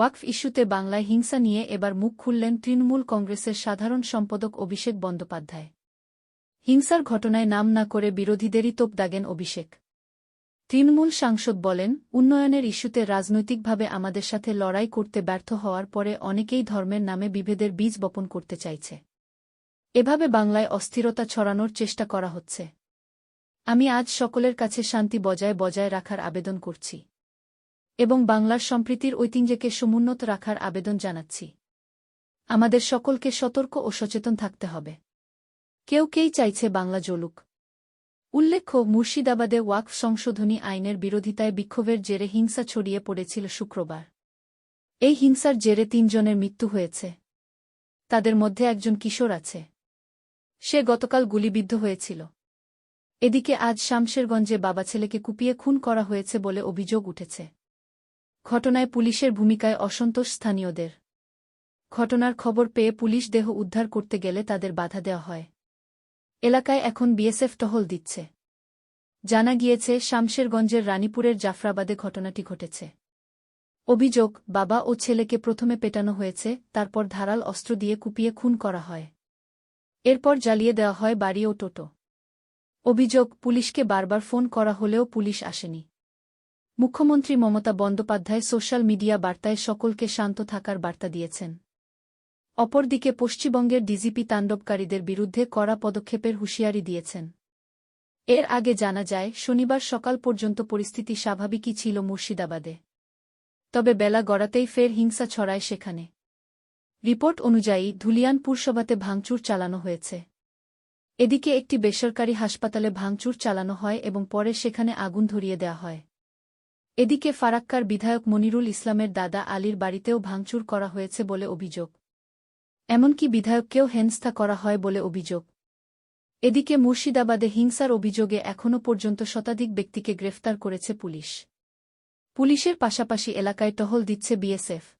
ওয়াকফ ইস্যুতে বাংলায় হিংসা নিয়ে এবার মুখ খুললেন তৃণমূল কংগ্রেসের সাধারণ সম্পাদক অভিষেক বন্দ্যোপাধ্যায়। হিংসার ঘটনায় নাম না করে বিরোধীদেরই তোপ দাগেন অভিষেক। তৃণমূল সাংসদ বলেন, উন্নয়নের ইস্যুতে রাজনৈতিকভাবে আমাদের সাথে লড়াই করতে ব্যর্থ হওয়ার পরে অনেকেই ধর্মের নামে বিভেদের বীজ বপন করতে চাইছে। এভাবে বাংলায় অস্থিরতা ছড়ানোর চেষ্টা করা হচ্ছে। আমি আজ সকলের কাছে শান্তি বজায় বজায় রাখার আবেদন করছি। এবং বাংলার সম্প্রীতির ঐতিহ্যকে সমুন্নত রাখার আবেদন জানাচ্ছি। আমাদের সকলকে সতর্ক ও সচেতন থাকতে হবে। কেউ কেই চাইছে বাংলা জলুক উল্লেখ্য, মুর্শিদাবাদে ওয়াকফ সংশোধনী আইনের বিরোধিতায় বিক্ষোভের জেরে হিংসা ছড়িয়ে পড়েছিল শুক্রবার। এই হিংসার জেরে তিনজনের মৃত্যু হয়েছে। তাদের মধ্যে একজন কিশোর আছে। সে গতকাল গুলিবিদ্ধ হয়েছিল। এদিকে আজ শামশেরগঞ্জে বাবা ছেলেকে কুপিয়ে খুন করা হয়েছে বলে অভিযোগ উঠেছে। ঘটনায় পুলিশের ভূমিকায় অসন্তোষ স্থানীয়দের। ঘটনার খবর পেয়ে পুলিশ দেহ উদ্ধার করতে গেলে তাদের বাধা দেওয়া হয়। এলাকায় এখন বিএসএফ টহল দিচ্ছে। জানা গিয়েছে, শামশেরগঞ্জের রানীপুরের জাফরাবাদে ঘটনাটি ঘটেছে। অভিযোগ, বাবা ও ছেলেকে প্রথমে পেটানো হয়েছে, তারপর ধারাল অস্ত্র দিয়ে কুপিয়ে খুন করা হয়। এরপর জ্বালিয়ে দেওয়া হয় বাড়ি ও টোটো। অভিযোগ, পুলিশকে বারবার ফোন করা হলেও পুলিশ আসেনি। মুখ্যমন্ত্রী মমতা বন্দ্যোপাধ্যায় সোশ্যাল মিডিয়া বার্তায় সকলকে শান্ত থাকার বার্তা দিয়েছেন। অপরদিকে পশ্চিমবঙ্গের ডিজিপি তাণ্ডবকারীদের বিরুদ্ধে কড়া পদক্ষেপের হুঁশিয়ারি দিয়েছেন। এর আগে জানা যায়, শনিবার সকাল পর্যন্ত পরিস্থিতি স্বাভাবিকই ছিল মুর্শিদাবাদে। তবে বেলা গড়াতেই ফের হিংসা ছড়ায় সেখানে। রিপোর্ট অনুযায়ী ধুলিয়ান পুরসভাতে ভাঙচুর চালানো হয়েছে। এদিকে একটি বেসরকারি হাসপাতালে ভাঙচুর চালানো হয় এবং পরে সেখানে আগুন ধরিয়ে দেওয়া হয়। এদিকে ফারাক্কার বিধায়ক মনিরুল ইসলামের দাদা আলীর বাড়িতেও ভাঙচুর করা হয়েছে বলে অভিযোগ। এমনকি বিধায়ককেও হেনস্থা করা হয় বলে অভিযোগ। এদিকে মুর্শিদাবাদে হিংসার অভিযোগে এখনও পর্যন্ত শতাধিক ব্যক্তিকে গ্রেফতার করেছে পুলিশ। পুলিশের পাশাপাশি এলাকায় টহল দিচ্ছে বিএসএফ।